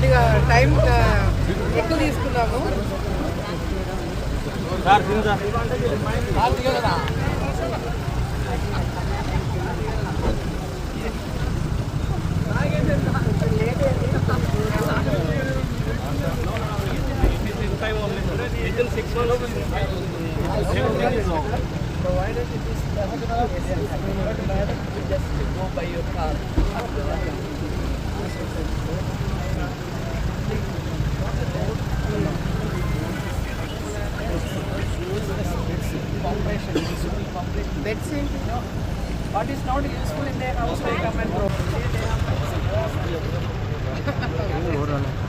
కొద్దిగా టైం ఎక్కువ తీసుకున్నాము So why don't you just, just go by your car? What is not useful in their house, they come and throw.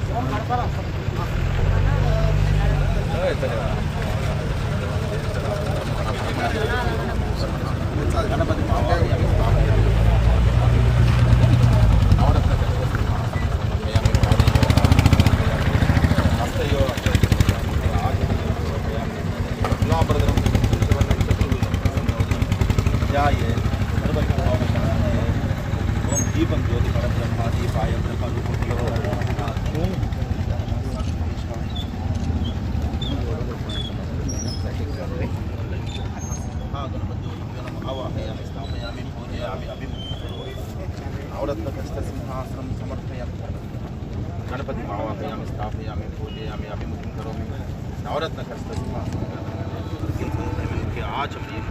Oh, Deepam ज्योति पर ब्रह्मा दीपाय ब्रह्म सिंहासनं समर्पयामि गणपतिम् आवाहयामि स्थापयामि पूजयामि अभिमुखं करोमि नवरत्नकस्तसिंहासनं आचमनीयं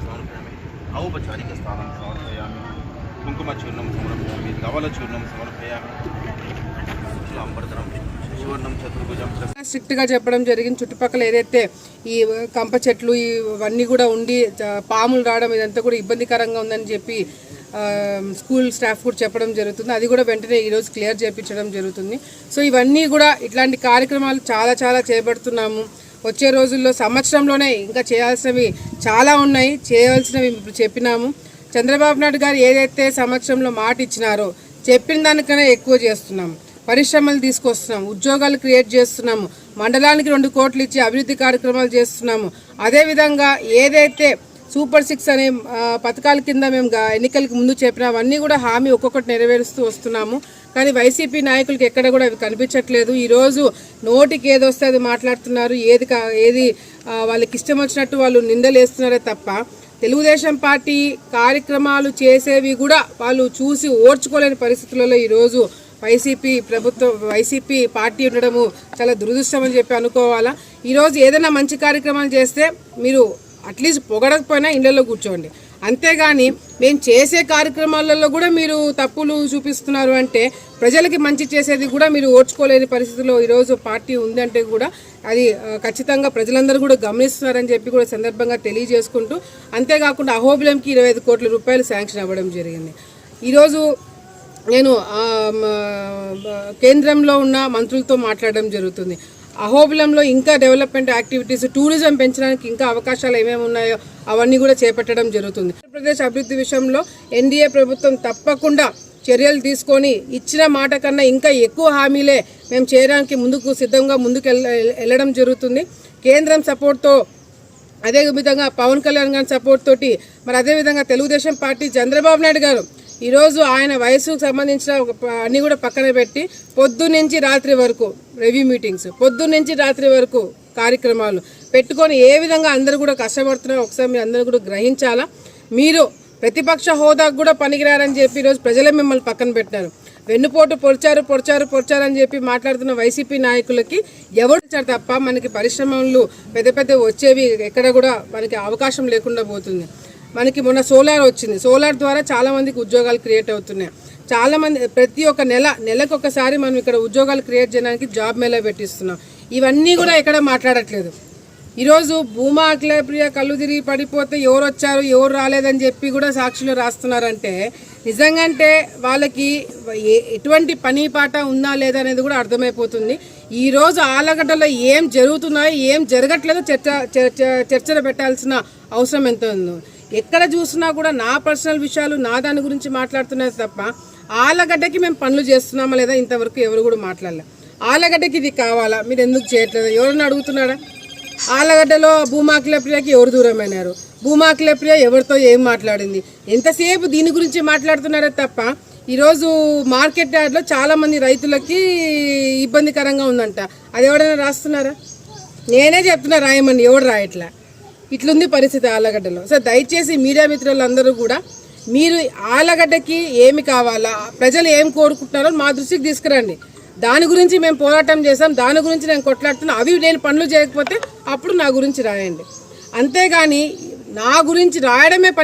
औपचारिक स्थान समर्पयामि కుంకుమచూర్ణం సమర్పయామి ధవలచూర్ణం సమర్పయామి స్ట్రిక్ట్ స్ట్రిక్ట్గా చెప్పడం జరిగింది. చుట్టుపక్కల ఏదైతే ఈ కంప చెట్లు ఇవన్నీ కూడా ఉండి పాములు రావడం ఇదంతా కూడా ఇబ్బందికరంగా ఉందని చెప్పి స్కూల్ స్టాఫ్ కూడా చెప్పడం జరుగుతుంది. అది కూడా వెంటనే ఈరోజు క్లియర్ చేయించడం జరుగుతుంది. సో ఇవన్నీ కూడా ఇట్లాంటి కార్యక్రమాలు చాలా చాలా చేపడుతున్నాము. వచ్చే రోజుల్లో సంవత్సరంలోనే ఇంకా చేయాల్సినవి చాలా ఉన్నాయి. చేయాల్సినవి చెప్పినాము. చంద్రబాబు నాయుడు గారు ఏదైతే సంవత్సరంలో మాట ఇచ్చినారో చెప్పిన దానికన్నా ఎక్కువ చేస్తున్నాం. పరిశ్రమలు తీసుకొస్తున్నాం. ఉద్యోగాలు క్రియేట్ చేస్తున్నాము. మండలానికి రెండు కోట్లు ఇచ్చి అభివృద్ధి కార్యక్రమాలు చేస్తున్నాము. అదేవిధంగా ఏదైతే సూపర్ సిక్స్ అనే పథకాల కింద మేము ఎన్నికలకు ముందు చెప్పినవన్నీ కూడా హామీ ఒక్కొక్కటి నెరవేరుస్తూ వస్తున్నాము. కానీ వైసీపీ నాయకులకి ఎక్కడ కూడా అవి కనిపించట్లేదు. ఈరోజు నోటికి ఏది వస్తే అది మాట్లాడుతున్నారు. ఏది కా- ఏది వాళ్ళకి ఇష్టం వచ్చినట్టు వాళ్ళు నిందలేస్తున్నారే తప్ప తెలుగుదేశం పార్టీ కార్యక్రమాలు చేసేవి కూడా వాళ్ళు చూసి ఓర్చుకోలేని పరిస్థితులలో ఈరోజు వైసీపీ ప్రభుత్వం వైసీపీ పార్టీ ఉండడము చాలా దురదృష్టం అని చెప్పి అనుకోవాలా? ఈరోజు ఏదైనా మంచి కార్యక్రమాలు చేస్తే మీరు అట్లీస్ట్ పొగడకపోయినా ఇండ్లలో కూర్చోండి. అంతేగాని మేము చేసే కార్యక్రమాలలో కూడా మీరు తప్పులు చూపిస్తున్నారు అంటే ప్రజలకి మంచి చేసేది కూడా మీరు ఓడ్చుకోలేని పరిస్థితిలో ఈరోజు పార్టీ ఉందంటే కూడా అది ఖచ్చితంగా ప్రజలందరూ కూడా గమనిస్తున్నారని చెప్పి కూడా సందర్భంగా తెలియజేసుకుంటూ అంతేకాకుండా అహోబిలంకి ఇరవై ఐదు కోట్ల రూపాయలు శాంక్షన్ అవ్వడం జరిగింది. ఈరోజు నేను కేంద్రంలో ఉన్న మంత్రులతో మాట్లాడడం జరుగుతుంది. అహోబిలంలో ఇంకా డెవలప్మెంట్ యాక్టివిటీస్ టూరిజం పెంచడానికి ఇంకా అవకాశాలు ఏమేమి ఉన్నాయో అవన్నీ కూడా చేపట్టడం జరుగుతుంది. ఆంధ్రప్రదేశ్ అభివృద్ధి విషయంలో ఎన్డీఏ ప్రభుత్వం తప్పకుండా చర్యలు తీసుకొని ఇచ్చిన మాట కన్నా ఇంకా ఎక్కువ హామీలే మేము చేయడానికి ముందుకు సిద్ధంగా ముందుకు వెళ్ళ- వెళ్ళడం జరుగుతుంది. కేంద్రం సపోర్ట్తో అదే విధంగా పవన్ కళ్యాణ్ గారి సపోర్ట్ తోటి మరి అదే విధంగా తెలుగుదేశం పార్టీ చంద్రబాబు నాయుడు గారు ఈరోజు ఆయన వయసుకు సంబంధించిన ఒక కూడా పక్కన పెట్టి పొద్దున్నుంచి రాత్రి వరకు రివ్యూ మీటింగ్స్ పొద్దున్నుంచి రాత్రి వరకు కార్యక్రమాలు పెట్టుకొని ఏ విధంగా అందరూ కూడా కష్టపడుతున్నారో ఒకసారి మీరు అందరూ కూడా గ్రహించాలా? మీరు ప్రతిపక్ష హోదాకు కూడా పనికిరారని చెప్పి ఈరోజు ప్రజలే మిమ్మల్ని పక్కన పెట్టినారు. వెన్నుపోటు పొడిచారు పొడిచారు పొడిచారు అని చెప్పి మాట్లాడుతున్న వైసీపీ నాయకులకి ఎవరు ఇచ్చారు తప్ప మనకి పరిశ్రమలు పెద్ద పెద్ద వచ్చేవి ఎక్కడ కూడా మనకి అవకాశం లేకుండా పోతుంది. మనకి మొన్న సోలార్ వచ్చింది. సోలార్ ద్వారా చాలామందికి ఉద్యోగాలు క్రియేట్ అవుతున్నాయి. చాలామంది ప్రతి ఒక్క నెల నెలకు ఒకసారి మనం ఇక్కడ ఉద్యోగాలు క్రియేట్ చేయడానికి జాబ్ మేళా పెట్టిస్తున్నాం. ఇవన్నీ కూడా ఎక్కడ మాట్లాడట్లేదు. ఈరోజు భూమా అఖిలప్రియ కళ్ళు తిరిగి పడిపోతే ఎవరు వచ్చారు ఎవరు రాలేదని చెప్పి కూడా సాక్షులు రాస్తున్నారంటే నిజంగంటే వాళ్ళకి ఎటువంటి పని పాట ఉందా లేదా అనేది కూడా అర్థమైపోతుంది. ఈరోజు ఆలగడ్డలో ఏం జరుగుతున్నాయో ఏం జరగట్లేదో చర్చ చర్చ చర్చలు పెట్టాల్సిన అవసరం ఎంత ఉందో. ఎక్కడ చూసినా కూడా నా పర్సనల్ విషయాలు నా దాని గురించి మాట్లాడుతున్నది తప్ప ఆలగడ్డకి మేము పనులు చేస్తున్నామా లేదా ఇంతవరకు ఎవరు కూడా మాట్లాడలే. ఆలగడ్డకి ఇది కావాలా? మీరు ఎందుకు చేయట్లేదు? ఎవరన్నా అడుగుతున్నారా ఆలగడ్డలో భూమాకిలప్రియకి ఎవరు దూరమైనారు? భూమాకిలప్రియ ఎవరితో ఏం మాట్లాడింది? ఎంతసేపు దీని గురించి మాట్లాడుతున్నారే తప్ప ఈరోజు మార్కెట్ యార్డ్లో చాలామంది రైతులకి ఇబ్బందికరంగా ఉందంట. అది ఎవడైనా రాస్తున్నారా? నేనే చెప్తున్నా రాయమని ఎవడు రాయట్లే? ఇట్లుంది పరిస్థితి ఆలగడ్డలో సో దయచేసి మీడియా మిత్రులందరూ కూడా మీరు ఆలగడ్డకి ఏమి కావాలా ప్రజలు ఏం కోరుకుంటున్నారో మా దృష్టికి తీసుకురండి. దాని గురించి మేము పోరాటం చేసాం దాని గురించి నేను కొట్లాడుతున్నా అవి నేను పనులు చేయకపోతే అప్పుడు నా గురించి రాయండి. అంతేగాని నా గురించి రాయడమే పని